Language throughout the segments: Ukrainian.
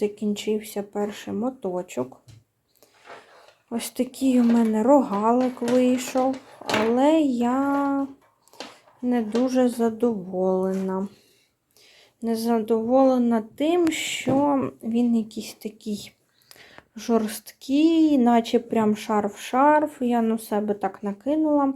закінчився перший моточок. Ось такий у мене рогалик вийшов, але я не дуже задоволена. Не задоволена тим, що він якийсь такий жорсткий, наче прям шарф-шарф. Я на себе так накинула.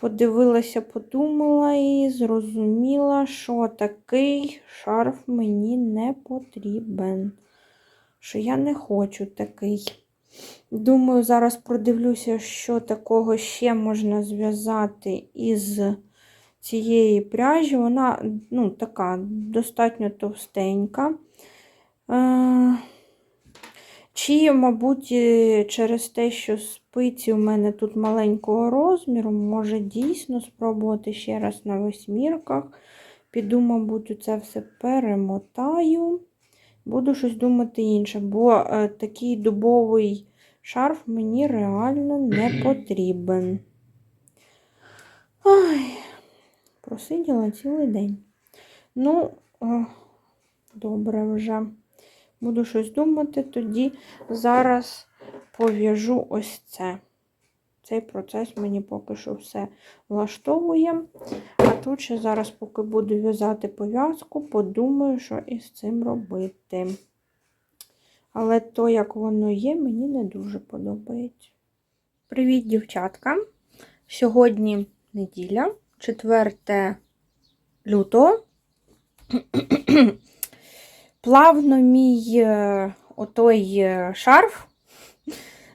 Подивилася, подумала і зрозуміла, що такий шарф мені не потрібен. Що я не хочу такий. Думаю, зараз продивлюся, що такого ще можна зв'язати із цієї пряжі. Вона ну, така достатньо товстенька. Е, Чи, мабуть, через те, що спиці у мене тут маленького розміру, може дійсно спробувати ще раз на восьмірках. Піду, мабуть, це все перемотаю. Буду щось думати інше, бо е, такий дубовий шарф мені реально не потрібен. Ой, просиділа цілий день. Ну, о, добре вже. Буду щось думати, тоді зараз пов'яжу ось це. Цей процес мені поки що все влаштовує. А тут ще зараз, поки буду в'язати пов'язку, подумаю, що із цим робити. Але то, як воно є, мені не дуже подобається. Привіт, дівчатка! Сьогодні неділя, 4 лютого. Плавно мій е, отой е, шарф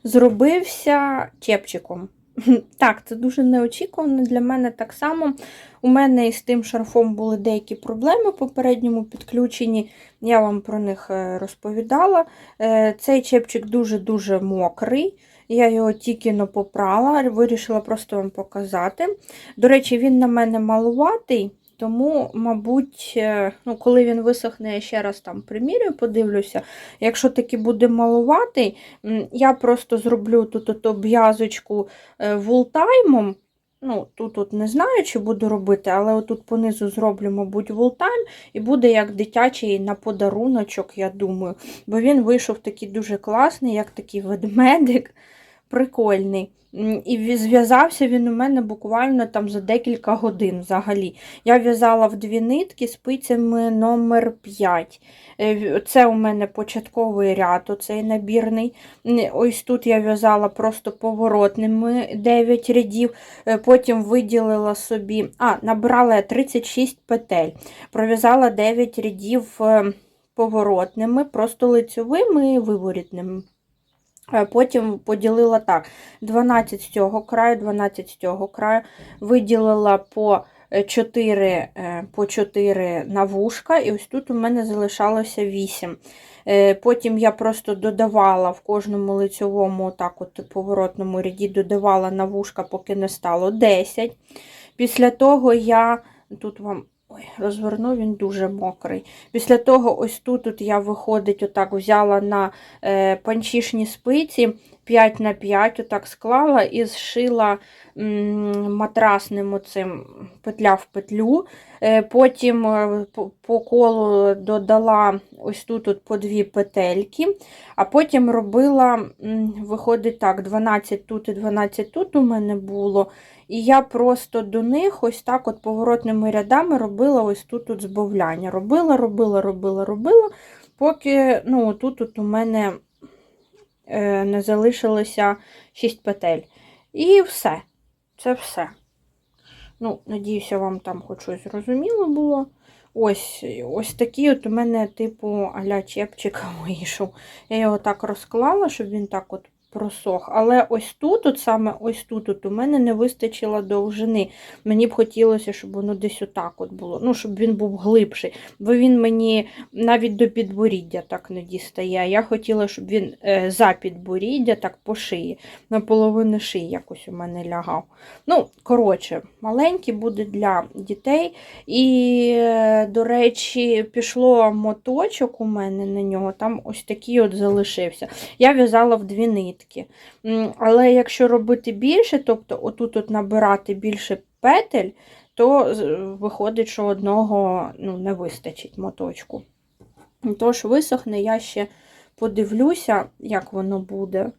зробився чепчиком. Так, це дуже неочікувано для мене так само. У мене із тим шарфом були деякі проблеми в попередньому підключенні, я вам про них е, розповідала. Е, Цей чепчик дуже-дуже мокрий. Я його тільки но попрала, вирішила просто вам показати. До речі, він на мене малуватий. Тому, мабуть, е, ну, коли він висохне, я ще раз там примірюю, подивлюся. Якщо таки буде малуватий, я просто зроблю тут обв'язочку е, вултаймом. Ну, Тут тут не знаю, чи буду робити, але отут понизу зроблю, мабуть, вултайм, і буде як дитячий на подаруночок, я думаю. Бо він вийшов такий дуже класний, як такий ведмедик, прикольний. І зв'язався він у мене буквально там за декілька годин взагалі. Я в'язала в дві нитки спицями номер 5. Е, це у мене початковий ряд, оцей набірний. Ось тут я в'язала просто поворотними 9 рядів, е, потім виділила собі, а, набрала 36 петель, пров'язала 9 рядів е, поворотними, просто лицьовими і виворітними. Е, потім поділила так: 12 з цього краю, 12 з цього краю, виділила по 4 е, по 4 на вушка, і ось тут у мене залишалося 8. Е, потім я просто додавала в кожному лицьовому так от поворотному ряді додавала на вушка, поки не стало 10. Після того я тут вам Ой, розвернув він дуже мокрий. Після того, ось тут тут я виходить, отак взяла на е, панчішні спиці 5 на 5 отак склала і зшила матрасним оцим петля в петлю. Е, потім е, по, колу додала ось тут от по дві петельки, а потім робила, виходить так, 12 тут і 12 тут у мене було. І я просто до них ось так от поворотними рядами робила ось тут от збавляння. Робила, робила, робила, робила, поки ну, тут от у мене не залишилося 6 петель. І все. Це все. Ну, Надіюся, вам там хоч щось зрозуміло було. Ось ось такий от у мене, типу, аля чепчика вийшов. Я його так розклала, щоб він так от просох. Але ось тут, от саме ось тут, от у мене не вистачило довжини. Мені б хотілося, щоб воно десь отак от було. Ну, щоб він був глибший. Бо він мені навіть до підборіддя так не дістає. Я хотіла, щоб він е, за підборіддя, так по шиї. Наполовину шиї якось у мене лягав. Ну, коротше, маленький буде для дітей. І, е, до речі, пішло моточок у мене на нього, там ось такий от залишився. Я в'язала в дві нитки нитки. Але якщо робити більше, тобто отут от набирати більше петель, то виходить, що одного ну, не вистачить моточку. Тож висохне, я ще подивлюся, як воно буде.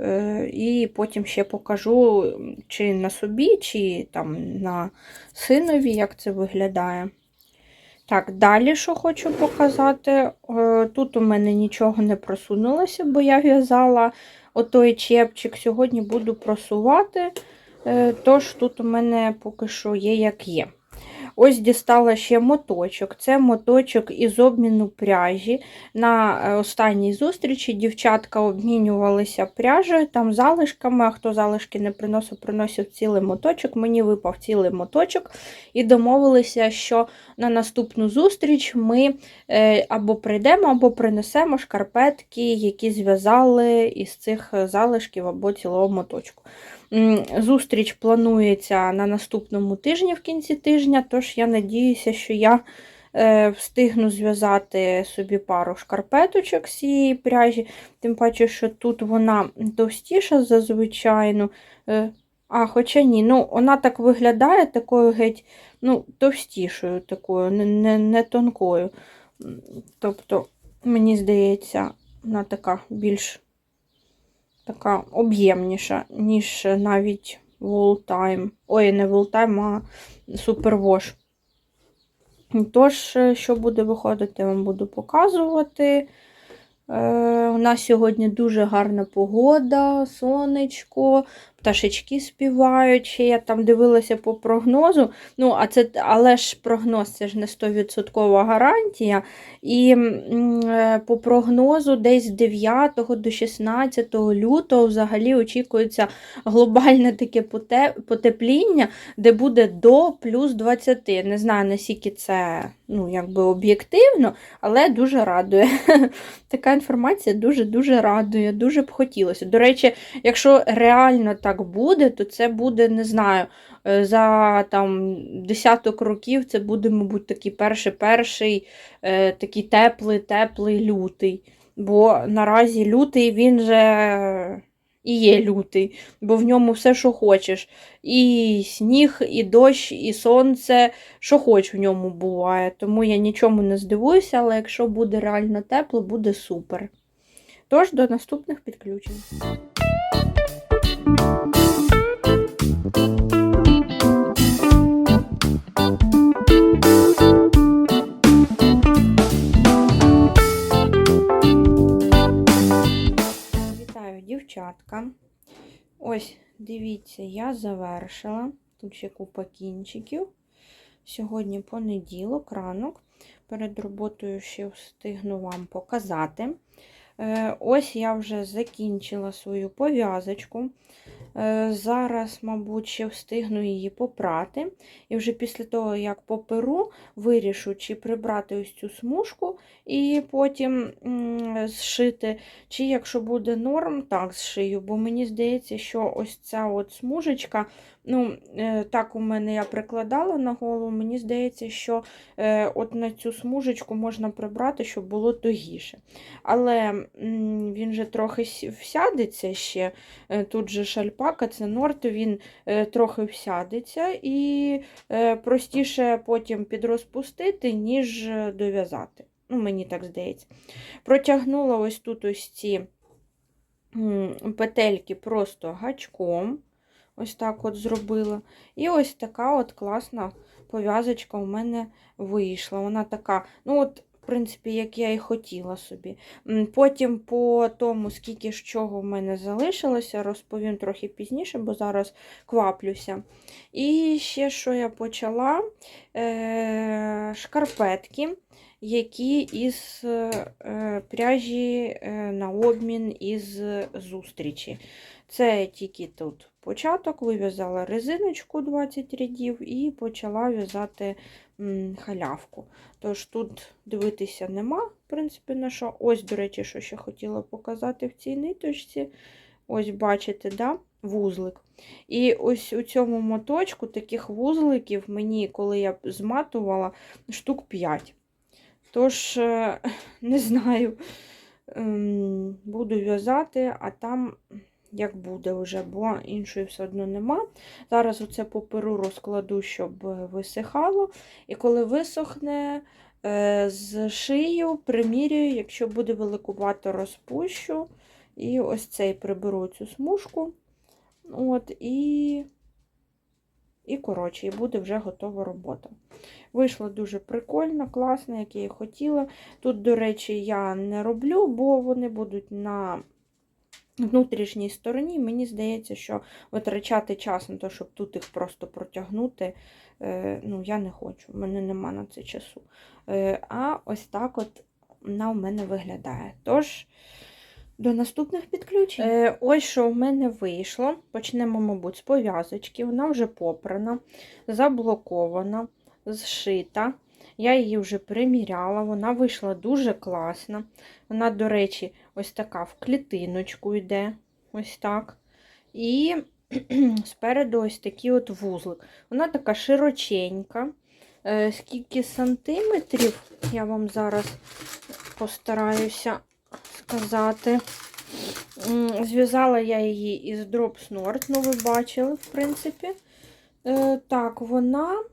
Е, І потім ще покажу, чи на собі, чи там на синові, як це виглядає. Так, далі, що хочу показати, е, тут у мене нічого не просунулося, бо я в'язала отой чепчик. Сьогодні буду просувати, е, тож тут у мене поки що є, як є. Ось дістала ще моточок. Це моточок із обміну пряжі. На е, останній зустрічі дівчатка обмінювалися пряжею, там залишками, а хто залишки не приносив, приносив цілий моточок. Мені випав цілий моточок і домовилися, що на наступну зустріч ми е, або прийдемо, або принесемо шкарпетки, які зв'язали із цих залишків або цілого моточку. Зустріч планується на наступному тижні в кінці тижня, тож я надіюся, що я е, встигну зв'язати собі пару шкарпеточок з цієї пряжі, тим паче, що тут вона товстіша за звичайну. Е, А, хоча ні, ну вона так виглядає такою геть ну, товстішою, такою, не, не, не тонкою. Тобто, мені здається, вона така більш така об'ємніша, ніж навіть Walltime. Ой, не Walltime, а Superwash. Тож, е, що буде виходити, вам буду показувати. Е, у нас сьогодні дуже гарна погода, сонечко, пташечки співають. Ще я там дивилася по прогнозу. Ну, а це, але ж прогноз це ж не 100% гарантія. І е, по прогнозу, десь з 9 до 16 лютого взагалі очікується глобальне таке потепління, де буде до плюс 20. Не знаю, наскільки це ну, якби об'єктивно, але дуже радує. Така інформація дуже-дуже радує, дуже б хотілося. До речі, якщо реально так буде, то це буде, не знаю, е, за там десяток років це буде, мабуть, такий перший-перший, е, такий теплий, теплий лютий. Бо наразі лютий він же і є лютий, бо в ньому все, що хочеш. І сніг, і дощ, і сонце, що хоч в ньому буває. Тому я нічому не здивуюся, але якщо буде реально тепло, буде супер. Тож до наступних підключень. Дівчатка. Ось, дивіться, я завершила. Тут ще купа кінчиків. Сьогодні понеділок, ранок. Перед роботою ще встигну вам показати. Е, Ось я вже закінчила свою пов'язочку. Е, Зараз, мабуть, ще встигну її попрати. І вже після того, як поперу, вирішу, чи прибрати ось цю смужку і потім зшити. Чи якщо буде норм, так зшию, бо мені здається, що ось ця от смужечка, ну, е, так у мене я прикладала на голову, мені здається, що от на цю смужечку можна прибрати, щоб було тугіше. Але він же трохи всядеться ще. Е, Тут же шальпака, це норт, він е, трохи всядеться і е, простіше потім підрозпустити, ніж дов'язати. Ну, мені так здається. Протягнула ось тут ось ці петельки просто гачком. Ось так от зробила. І ось така от класна пов'язочка у мене вийшла. Вона така, ну от, принципі, як я і хотіла собі. Потім по тому, скільки ж чого в мене залишилося, розповім трохи пізніше, бо зараз кваплюся. І ще що я почала? Е, шкарпетки, які із е, пряжі е, на обмін із зустрічі. Це тільки тут початок, вив'язала резиночку 20 рядів і почала в'язати халявку. Тож тут дивитися нема, в принципі, на що. Ось, до речі, що ще хотіла показати в цій ниточці. Ось, бачите, да? вузлик. І ось у цьому моточку таких вузликів мені, коли я зматувала, штук 5. Тож, е, не знаю, ем, буду в'язати, а там як буде вже, бо іншої все одно нема. Зараз оце по перу розкладу, щоб висихало. І коли висохне, Е, Зшию, примірюю, якщо буде великувато, розпущу. І ось цей приберу цю смужку. От, і, і коротше, і буде вже готова робота. Вийшло дуже прикольно, класно, як я і хотіла. Тут, до речі, я не роблю, бо вони будуть на внутрішній стороні. Мені здається, що витрачати час на те, щоб тут їх просто протягнути, е, ну, я не хочу, в мене нема на це часу. Е, А ось так от вона у мене виглядає. Тож, до наступних підключень. Е, ось що в мене вийшло. Почнемо, мабуть, з пов'язочки. Вона вже попрана, заблокована, зшита. Я її вже приміряла, вона вийшла дуже класна. Вона, до речі, ось така в клітиночку йде. Ось так. І спереду ось такий от вузлик. Вона така широченька. Е, Скільки сантиметрів, я вам зараз постараюся сказати. Зв'язала я її із Drop Snort, ну ви бачили, в принципі. Е, Так, вона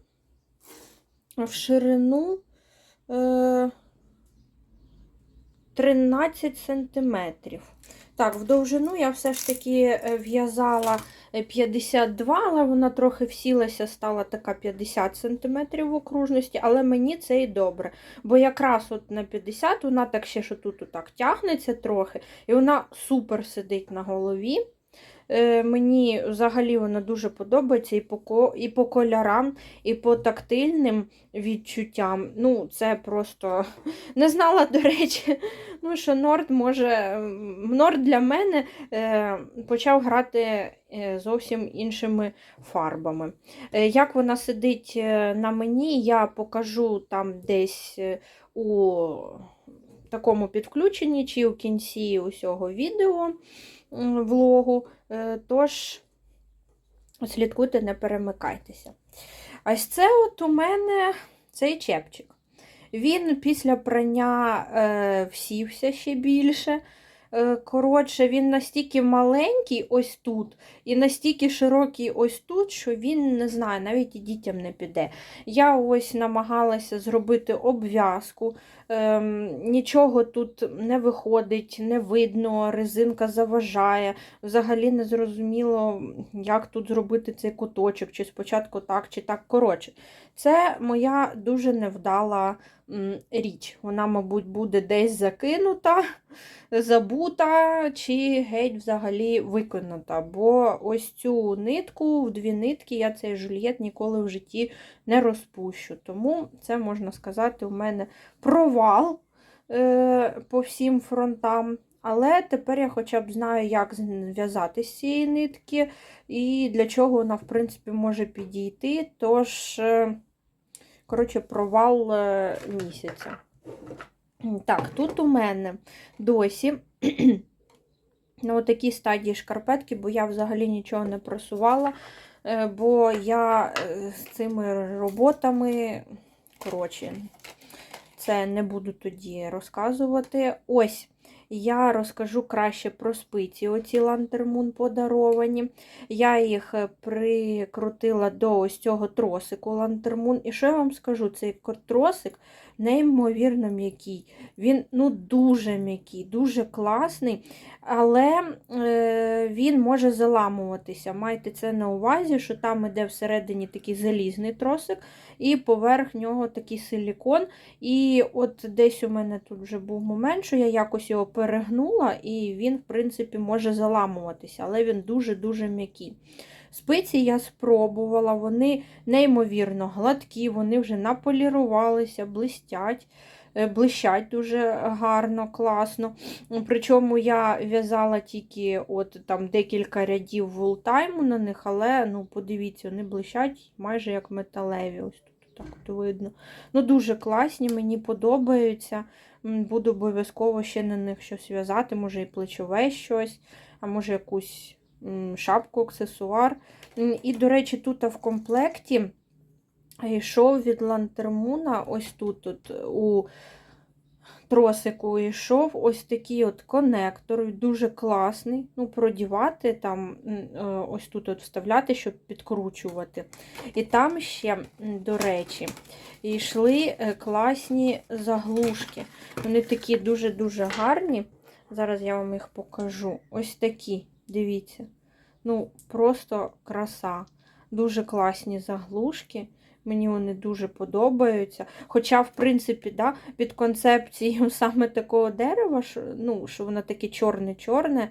в ширину е, 13 сантиметрів. Так, в довжину я все ж таки е, в'язала е, 52, але вона трохи всілася, стала така 50 см в окружності, але мені це і добре. Бо якраз от на 50 вона так ще що тут так тягнеться трохи, і вона супер сидить на голові. Е, Мені взагалі вона дуже подобається і по, і по кольорам, і по тактильним відчуттям. Ну, це просто не знала, до речі, ну, що Норд може. Норд для мене е, почав грати е, зовсім іншими фарбами. Як вона сидить на мені, я покажу там десь у такому підключенні чи у кінці усього відео влогу. Е, Тож слідкуйте, не перемикайтеся. Ось це от у мене цей чепчик. Він після прання е, всівся ще більше. Е, коротше, він настільки маленький ось тут, і настільки широкий ось тут, що він не знаю, навіть і дітям не піде. Я ось намагалася зробити обв'язку. Ем, нічого тут не виходить, не видно, резинка заважає. Взагалі не зрозуміло, як тут зробити цей куточок, чи спочатку так, чи так. Коротше, це моя дуже невдала річ. Вона, мабуть, буде десь закинута, забута, чи геть взагалі виконана. Бо ось цю нитку, в дві нитки, я цей жульєт ніколи в житті не розпущу. Тому це можна сказати, у мене провал е, по всім фронтам. Але тепер я хоча б знаю, як зв'язати з цієї нитки і для чого вона, в принципі, може підійти. Тож, е, коротше, провал е, місяця. Так, тут у мене досі на такій стадії шкарпетки, бо я взагалі нічого не просувала, е, бо я е, з цими роботами, коротше, це не буду тоді розказувати. Ось. Я розкажу краще про спиці, оці лантермун подаровані. Я їх е, прикрутила до ось цього тросику лантермун. І що я вам скажу? Цей тросик неймовірно м'який. Він ну, дуже м'який, дуже класний, але е, він може заламуватися. Майте це на увазі, що там іде всередині такий залізний тросик, і поверх нього такий силікон. І от десь у мене тут вже був момент, що я якось його перегнула, і він, в принципі, може заламуватися, але він дуже-дуже м'який. Спиці я спробувала, вони неймовірно гладкі, вони вже наполірувалися, блистять, блищать дуже гарно, класно. Причому я в'язала тільки от там декілька рядів вултайму на них, але ну, подивіться, вони блищать майже як металеві. Ось тут так от видно. Ну, Дуже класні, мені подобаються. Буду обов'язково ще на них щось в'язати, може і плечове щось, а може якусь шапку, аксесуар. І, до речі, тут в комплекті йшов від Лантермуна, ось тут, тут у тросику йшов ось такий от конектор, дуже класний. Ну, продівати, там, е, ось тут от вставляти, щоб підкручувати. І там ще, до речі, йшли е, класні заглушки. Вони такі дуже-дуже гарні. Зараз я вам їх покажу. Ось такі, дивіться. Ну, просто краса. Дуже класні заглушки. Мені вони дуже подобаються. Хоча, в принципі, да, під концепцією саме такого дерева, що, ну, що воно таке чорне-чорне,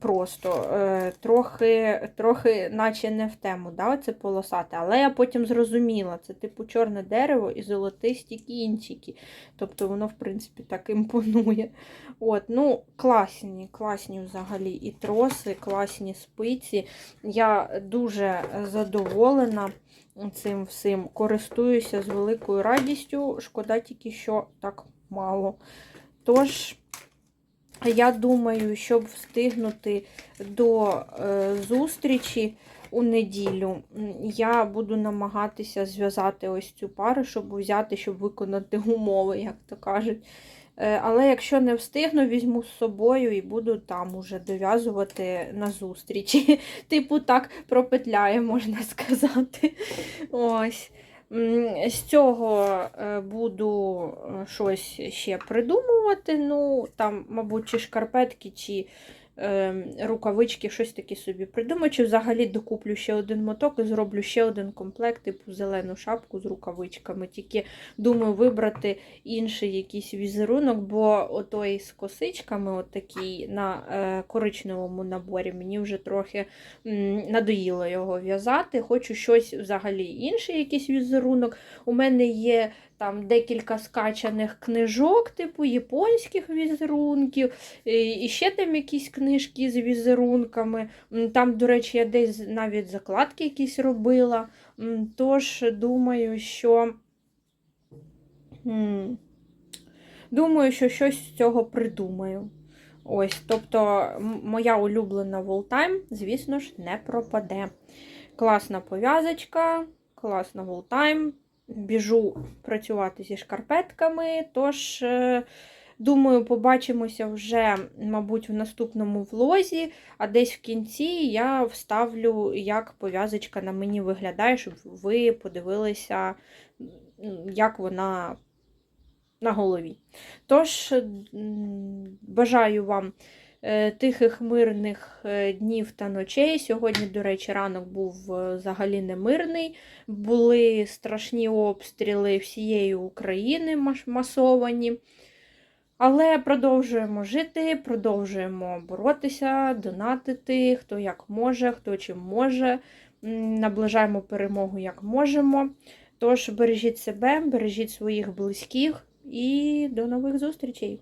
просто е, трохи, трохи наче не в тему, да, це полосате. Але я потім зрозуміла, це типу чорне дерево і золотисті кінчики. Тобто воно, в принципі, так імпонує. От, ну, Класні, класні взагалі і троси, класні спиці. Я дуже задоволена цим всім. Користуюся з великою радістю. Шкода тільки, що так мало. Тож, я думаю, щоб встигнути до е, зустрічі у неділю, я буду намагатися зв'язати ось цю пару, щоб взяти, щоб виконати умови, як то кажуть. Е, Але якщо не встигну, візьму з собою і буду там уже дов'язувати на зустрічі. Типу, так пропетляє, можна сказати. Ось. З цього е, буду е, щось ще придумувати. Ну, там, мабуть, чи шкарпетки, чи рукавички, щось таке собі придумаю. Чи взагалі докуплю ще один моток і зроблю ще один комплект, типу зелену шапку з рукавичками. Тільки думаю вибрати інший якийсь візерунок, бо отой з косичками, отакий на е, коричневому наборі, мені вже трохи надоїло його в'язати. Хочу щось взагалі інший якийсь візерунок. У мене є там декілька скачаних книжок, типу японських візерунків, і ще там якісь книжки з візерунками. Там, до речі, я десь навіть закладки якісь робила. Тож, думаю, що. Думаю, що щось з цього придумаю. Ось, тобто, моя улюблена волтайм, звісно ж, не пропаде. Класна пов'язочка, класна волтайм. Біжу працювати зі шкарпетками. Тож, е, думаю, побачимося вже, мабуть, в наступному влозі, а десь в кінці я вставлю, як пов'язочка на мені виглядає, щоб ви подивилися, як вона на голові. Тож, бажаю вам тихих мирних е, днів та ночей. Сьогодні, до речі, ранок був е, взагалі не мирний. Були страшні обстріли всієї України масовані. Але продовжуємо жити, продовжуємо боротися, донатити, хто як може, хто чим може. Наближаємо перемогу як можемо. Тож бережіть себе, бережіть своїх близьких і до нових зустрічей!